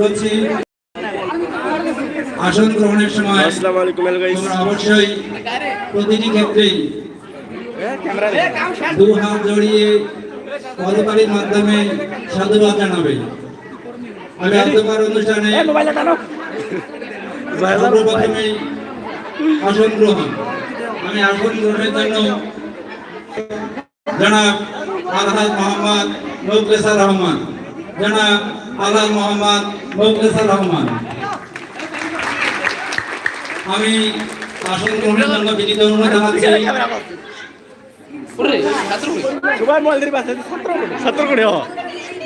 করছি আসন গ্রহণের সময় আসসালামু আলাইকুম গাইস তোমরা অবশ্যই প্রতিটি ক্ষেত্রেই দু হাত জড়িয়ে করতালির মাধ্যমে সাধুবাদ জানাবে। আমি আজকের অনুষ্ঠানে সর্বপ্রথমেই আসন গ্রহণ। আমি আসন গ্রহণের জন্য জনাব আলহাজ মোহাম্মদ মুখলেসার রহমান। জনাব আলহাজ মোহাম্মদ রহমান। আমি আসন গ্রহণের জন্য বিনীত অনুরোধ জানাচ্ছি।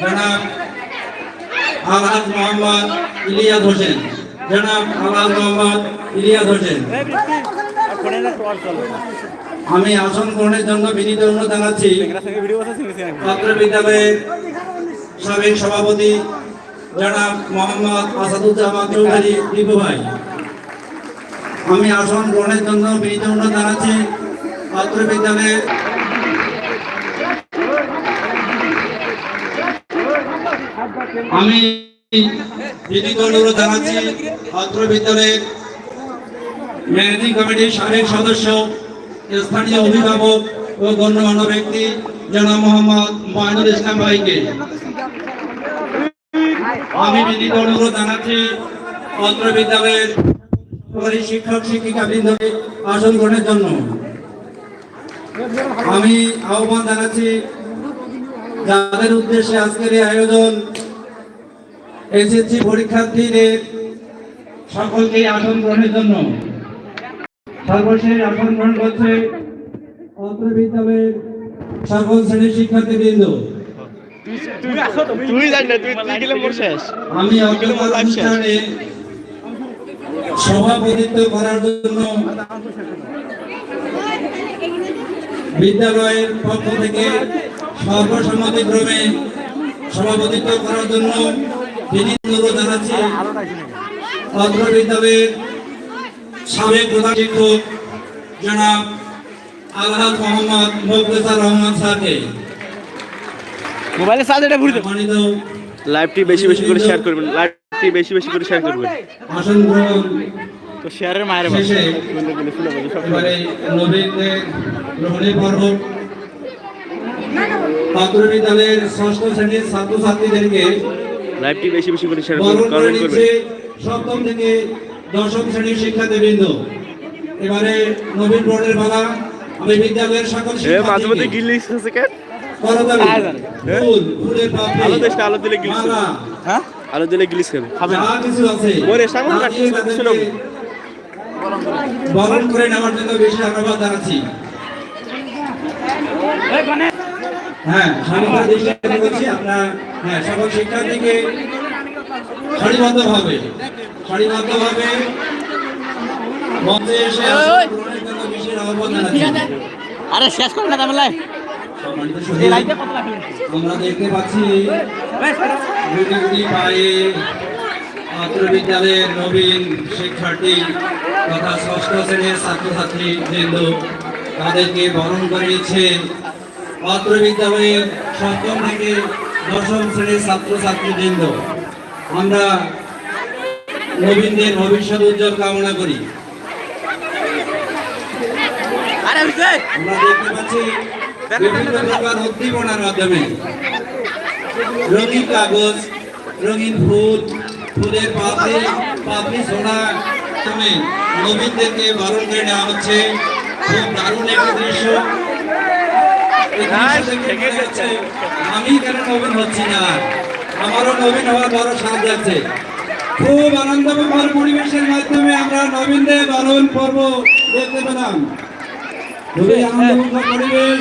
জনাব আলহাজ মোহাম্মদ ইলিয়াস হোসেন। জনাব আলহাজ মোহাম্মদ ইলিয়াস হোসেন। আমি আসন গ্রহণের জন্য বিনীত অনুরোধ জানাচ্ছি। ছাত্র বিদ্যালয়ের সাবেক সভাপতি জনাব মোহাম্মদ আসাদুজ্জামান চৌধুরী দীপু ভাই। আমি আসন গ্রহণের জন্য বিনীত অনুরোধ জানাচ্ছি ছাত্র বিদ্যালয়ের আমি বিনীত অনুরোধ জানাচ্ছি ছাত্র বিদ্যালয়ের ম্যানেজিং কমিটির সাবেক সদস্য, স্থানীয় অভিভাবক ও গণ্যমান্য ব্যক্তি, জনাব মোহাম্মদ ময়নুল ইসলাম ভাইকে। আমি বিনীত অনুরোধ জানাচ্ছি বিদ্যালয়ের শিক্ষক শিক্ষিকা বৃন্দকে আসন গ্রহণের জন্য। আমি আহ্বান জানাচ্ছি, যাদের উদ্দেশ্যে আজকের এই আয়োজন এসএসসি পরীক্ষার্থীদের সকলকে আসন গ্রহণের জন্য। সর্বশেষ আসন গ্রহণ করছে অত্র বিদ্যালয়ের সকল শ্রেণির শিক্ষার্থীবৃন্দ। তুই জানি না তুই তুই গেলে মোর শেষ। আমি সভাপতিত্ব করার জন্য বিদ্যালয়ের পক্ষ থেকে সর্বসম্মতিক্রমে সভাপতিত্ব করার জন্য বিনীত অনুরোধ জানাচ্ছি। অত্র বিদ্যালয়ের সাবেক প্রধান শিক্ষক জনাব আলহাজ মোহাম্মদ মুখলেসার রহমান স্যারকে। মোবাইলে চার্জ এটা সম্মানিত লাইভটি বেশি বেশি করে শেয়ার করবেন। লাইভটি বেশি বেশি করে শেয়ার করবেন। আসন তো শেয়ারের মায়ের বিদ্যালয়ের ষষ্ঠ শ্রেণির ছাত্রছাত্রীদেরকে লাইভটি বেশি বেশি করে শেয়ার করবেন সপ্তম থেকে দশম শ্রেণির শিক্ষার্থীবৃন্দ। এবারে নবীন বোর্ডের বালা আমি বিদ্যালয়ের সকল মাঝে মধ্যে গিল্লি আছে কেন? আলো দিলে। গিলিস হ্যাঁ? আলো দিলে গিলিস খাবে যা কিছু আছে। ওরে, সামনে দিয়ে শুনো। বরণ করে নেওয়ার জন্য বেশি ধন্যবাদ জানাচ্ছি। হ্যাঁ দৃষ্টি আকর্ষণ করছি আপনার হ্যাঁ সকল শিক্ষার্থীকে সারিবদ্ধভাবে সারিবদ্ধভাবে মঞ্চে এসে আসন বিশেষ আহ্বান জানাচ্ছি। আরে শেষ করে না তাহলে। আমরা দেখতে পাচ্ছি গুটি গুটি পায়ে ছাত্র বিদ্যালয়ের নবীন শিক্ষার্থী তথা ষষ্ঠ শ্রেণির ছাত্রছাত্রী বৃন্দ তাদেরকে বরণ করে নিচ্ছে বিদ্যালয়ের সপ্তম থেকে দশম শ্রেণির ছাত্রছাত্রী বৃন্দ আমরা নবীনদের ভবিষ্যৎ উজ্জ্বল কামনা করি। আমরা দেখতে পাচ্ছি বিভিন্ন প্রকার উদ্দীপনার মাধ্যমে রঙিন কাগজ রঙিন ফুল ফুলের পাপড়ি পাপড়ি ছোড়া তুমি নবীনদেরকে বারণ করে নেওয়া হচ্ছে। খুব দারুণ একটি দৃশ্য। দেখে আমি কেন নবীন হচ্ছি না? আমারও নবীন হওয়ার বড় সাথ যাচ্ছে খুব আনন্দময় পরিবেশের মাধ্যমে আমরা নবীনদের বারণ পর্ব দেখতে পেলাম। খুবই আনন্দময় পরিবেশ।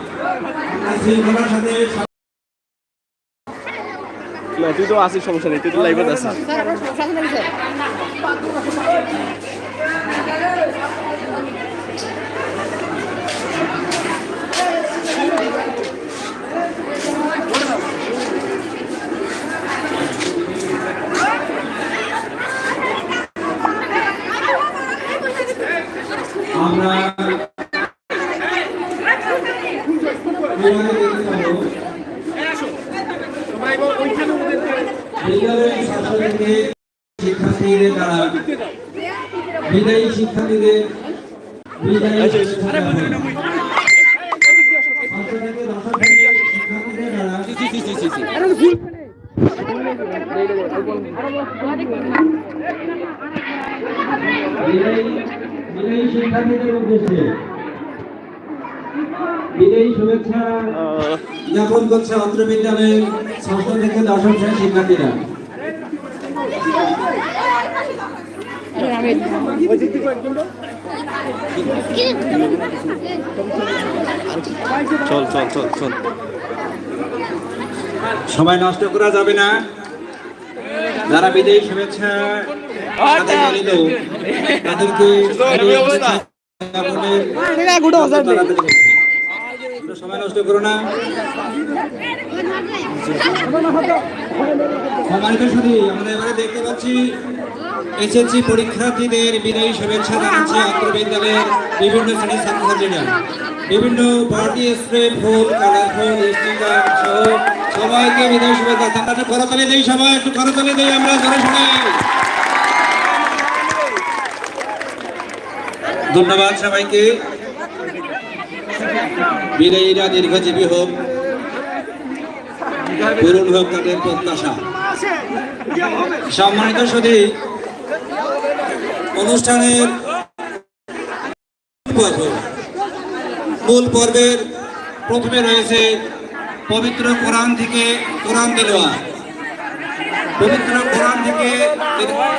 না তুই তো আসিস সমস্যা নেই তুই তো লাইভে আছিস আমরা বিদ্যালয়ের ছাত্রদেরকে শিক্ষার্থীদের দ্বারা বিদায়ী শিক্ষার্থীদের বিদায়ী শিক্ষার্থীদের উদ্দেশ্যে বিদায়ী শুভেচ্ছা জ্ঞাপন করছে অত্র বিদ্যালয়ের ষষ্ঠ থেকে দশম শ্রেণির শিক্ষার্থীরা। চল চল চল চল। সময় নষ্ট করা যাবে না। যারা বিদায়ী শুভেচ্ছা তাদেরকে সময় নষ্ট করো না। এবারে দেখতে পাচ্ছি পরীক্ষার্থীদের বিদায়ী শুভেচ্ছা জানাচ্ছে বিভিন্ন শ্রেণির ছাত্রছাত্রীরা। বিভিন্ন পার্টি স্প্রে ফুল কালারফুল স্টিকার সহ সবাইকে বিদায়ী শুভেচ্ছা। করতালি দেই সবাই একটু করতালি দেই আমরা ধরে শুনে ধন্যবাদ সবাইকে। বিদায়ীরা দীর্ঘজীবী হোক। পূরণ হোক তাদের প্রত্যাশা। সম্মানিত সুদী, অনুষ্ঠানের মূল পর্বের প্রথমে রয়েছে পবিত্র কোরআন থেকে কোরআন দেলোয়া পবিত্র কোরআন থেকে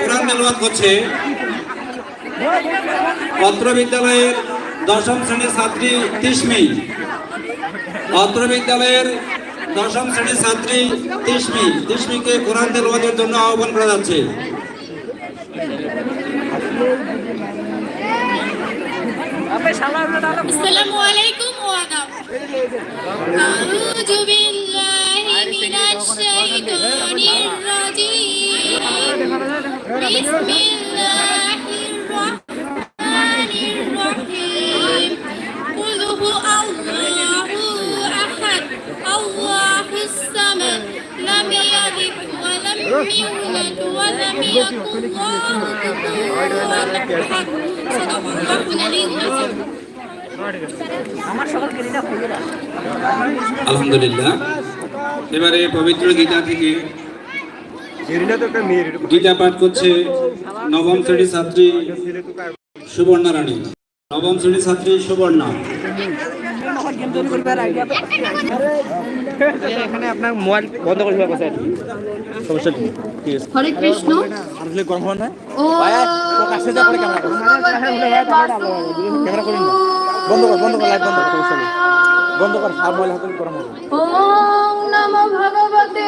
কোরআন দেলোয়া করছে অত্র বিদ্যালয়ের দশম শ্রেণির ছাত্রী তিসমি অত্র বিদ্যালয়ের দশম শ্রেণির ছাত্রী তিসমি তিসমিকে কোরআন তেলবাদের জন্য আহ্বান করা যাচ্ছে। আলাইকুম আলহামদুলিল্লাহ। এবারে পবিত্র গীতা থেকে গীতা পাঠ করছে নবম শ্রেণির ছাত্রী সুবর্ণা রানী নবম শ্রেণির ছাত্রী সুবর্ণা। এখানে আপনার মোবাইল বন্ধ করে দেওয়া স্যার সমস্যা নেই ঠিক আছে হরে কৃষ্ণ। আসলে গরম হয় না ও বন্ধ কর বন্ধ কর লাইট বন্ধ কর সমস্যা বন্ধ কর সব মোবাইল হাতে গরম হবে ওম নমো ভগবতে